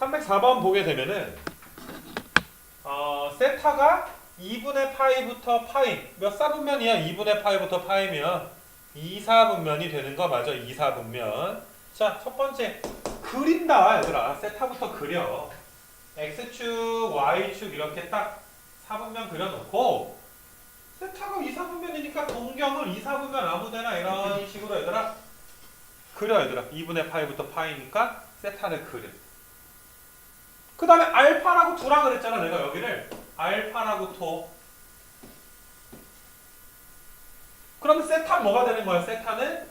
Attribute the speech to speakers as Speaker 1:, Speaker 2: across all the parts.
Speaker 1: 304번 보게 되면은 어, 세타가 2분의 파이부터 파이 몇 사분면이야? 2분의 파이부터 파이면 2사분면이 되는 거 맞아? 2사분면. 자, 첫 번째. 그린다 얘들아. 세타부터 그려. X축, y축 이렇게 딱 4분면 그려놓고 세타가 2사분면이니까 동경을 2사분면 아무데나 이런 식으로 얘들아. 그려 얘들아. 2분의 파이부터 파이니까 세타를 그려 그 다음에 알파라고 두라 그랬잖아 내가 여기를. 알파라고 둬. 그러면 세타 뭐가 되는 거야 세타는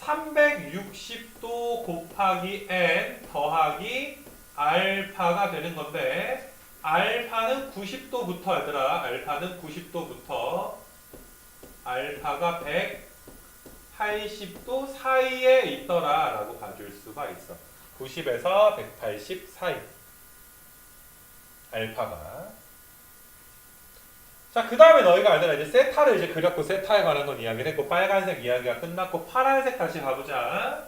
Speaker 1: 360도 곱하기 n 더하기 알파가 되는 건데 알파는 90도부터 얘들아. 알파는 90도부터. 알파가 180도 사이에 있더라 라고 봐줄 수가 있어 90에서 180 사이 알파가 자, 그 다음에 너희가 알더라. 이제 세타를 이제 그렸고, 세타에 관한 건 이야기를 했고, 빨간색 이야기가 끝났고, 파란색 다시 가보자.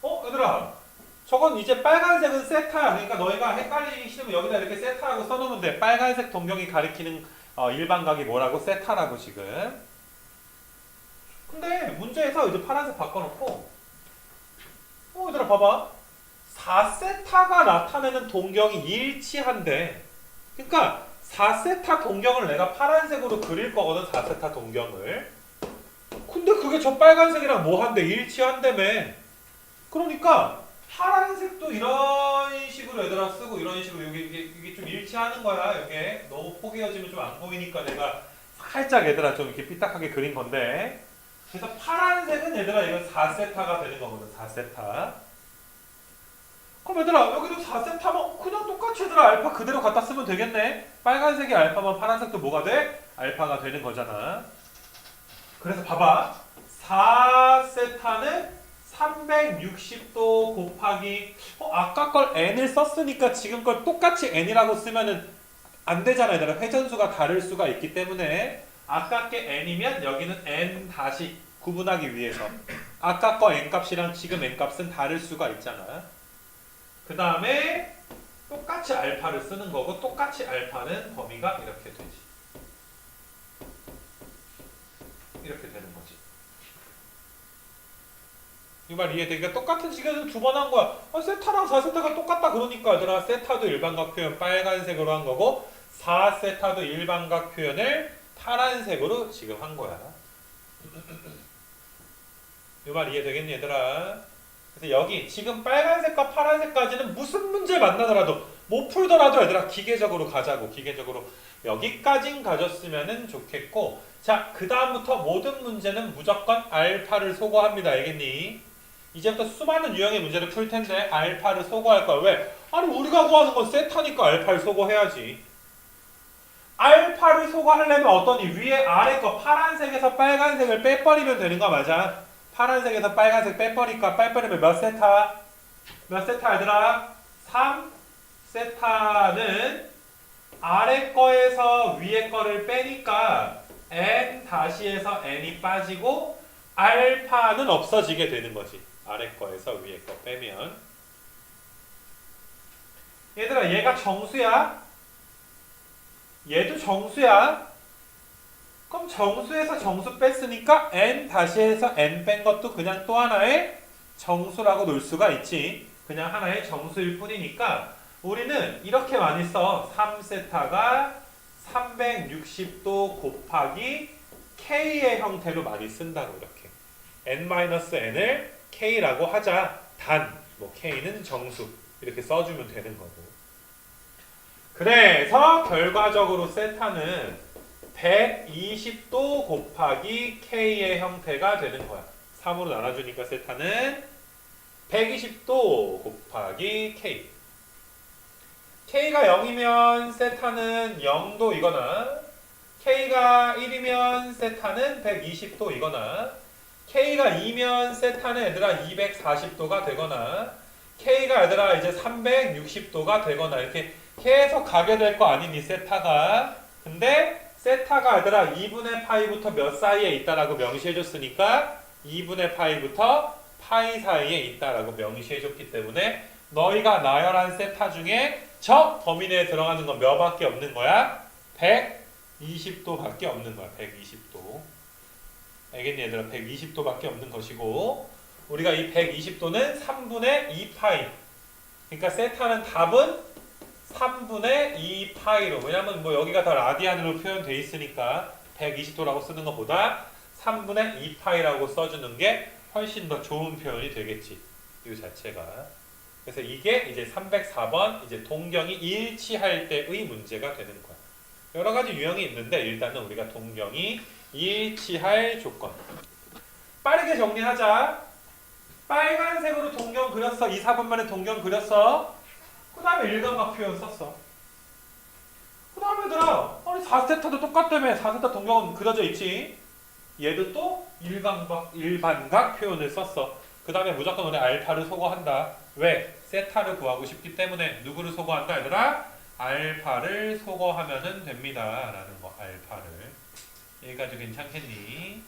Speaker 1: 어, 얘들아. 저건 이제 빨간색은 세타야. 그러니까 너희가 헷갈리기 싫으면 여기다 이렇게 세타라고 써놓으면 돼. 빨간색 동경이 가리키는 어, 일반각이 뭐라고? 세타라고 지금. 근데 문제에서 이제 파란색 바꿔놓고, 어, 얘들아, 봐봐. 4세타가 나타내는 동경이 일치한데, 그러니까 4세타 동경을 내가 파란색으로 그릴 거거든 4세타 동경을. 근데 그게 저 빨간색이랑 뭐한데? 일치한다며. 그러니까 파란색도 이런 식으로 얘들아 쓰고 이런 식으로 여기 이게, 이게 좀 일치하는 거야. 이게 너무 포개어지면 좀 안 보이니까 내가 살짝 얘들아 좀 이렇게 삐딱하게 그린 건데. 그래서 파란색은 얘들아 이건 4세타가 되는 거거든 4세타 그럼 얘들아 여기도 4세타 면 그냥 똑같이 얘들아 알파 그대로 갖다 쓰면 되겠네. 빨간색이 알파면 파란색도 뭐가 돼? 알파가 되는 거잖아. 그래서 봐봐. 4세타는 360도 곱하기 어, 아까 걸 n을 썼으니까 지금 걸 똑같이 n이라고 쓰면은 안 되잖아 얘들아. 회전수가 다를 수가 있기 때문에. 아까 게 n이면 여기는 n 다시 구분하기 위해서. 아까 거 n 값이랑 지금 n 값은 다를 수가 있잖아 그 다음에 똑같이 알파를 쓰는 거고 똑같이 알파는 범위가 이렇게 되지. 이렇게 되는 거지. 이 말 이해되니까 똑같은 시간을 두 번 한 거야. 아, 세타랑 4세타가 똑같다 그러니까 얘들아 세타도 일반각 표현 빨간색으로 한 거고 4세타도 일반각 표현을 파란색으로 지금 한 거야. 이 말 이해되겠니 얘들아? 그래서 여기 지금 빨간색과 파란색까지는 무슨 문제 만나더라도 못 풀더라도 얘들아 기계적으로 가자고 기계적으로 여기까진 가졌으면 좋겠고 자 그 다음부터 모든 문제는 무조건 알파를 소거합니다 알겠니? 이제부터 수많은 유형의 문제를 풀 텐데 알파를 소거할 거야 왜? 아니 우리가 구하는 건 세타니까 알파를 소거해야지 알파를 소거하려면 어떠니? 위에 아래 거 파란색에서 빨간색을 빼버리면 되는 거 맞아? 파란색에서 빨간색 빼버리니까 빼버리면 몇 세타? 몇 세타 얘들아? 3 세타는 아래 거에서 위에 거를 빼니까 n 다시에서 n이 빠지고 알파는 없어지게 되는 거지. 아래 거에서 위에 거 빼면 얘들아 얘가 정수야? 얘도 정수야? 그럼 정수에서 정수 뺐으니까 n 다시 해서 n 뺀 것도 그냥 또 하나의 정수라고 놓을 수가 있지. 그냥 하나의 정수일 뿐이니까 우리는 이렇게 많이 써. 3세타가 360도 곱하기 k의 형태로 많이 쓴다고 이렇게. n-n을 k라고 하자. 단, 뭐 k는 정수 이렇게 써주면 되는 거고. 그래서 결과적으로 세타는 120도 곱하기 k의 형태가 되는 거야. 3으로 나눠주니까 세타는 120도 곱하기 k. k가 0이면 세타는 0도이거나 k가 1이면 세타는 120도이거나 k가 2면 세타는 얘들아 240도가 되거나 k가 얘들아 이제 360도가 되거나 이렇게 계속 가게 될 거 아니니 세타가 근데 세타가 얘들아 2분의 파이부터 몇 사이에 있다라고 명시해줬으니까 2분의 파이부터 파이 사이에 있다라고 명시해줬기 때문에 너희가 나열한 세타 중에 저 범위 내에 들어가는 건 몇밖에 없는 거야? 120도밖에 없는 거야. 120도. 알겠니 얘들아? 120도밖에 없는 것이고 우리가 이 120도는 3분의 2파이. 그러니까 세타는 답은 3분의 2파이로. 왜냐면 뭐 여기가 다 라디안으로 표현돼 있으니까 120도라고 쓰는 것보다 3분의 2파이라고 써주는 게 훨씬 더 좋은 표현이 되겠지. 이 자체가. 그래서 이게 이제 304번 이제 동경이 일치할 때의 문제가 되는 거야. 여러 가지 유형이 있는데 일단은 우리가 동경이 일치할 조건. 빠르게 정리하자. 빨간색으로 동경 그렸어. 2, 4분 만에 동경 그렸어. 그 다음에 일감각 표현 썼어. 그 다음에 얘들아, 아니 4세타도 똑같다며. 4세타 동경은 그려져 있지. 얘도 또 일감각, 일반각 표현을 썼어. 그 다음에 무조건 우리 알파를 소거한다. 왜? 세타를 구하고 싶기 때문에 누구를 소거한다 얘들아? 알파를 소거하면은 됩니다. 라는 거 알파를 여기까지 괜찮겠니?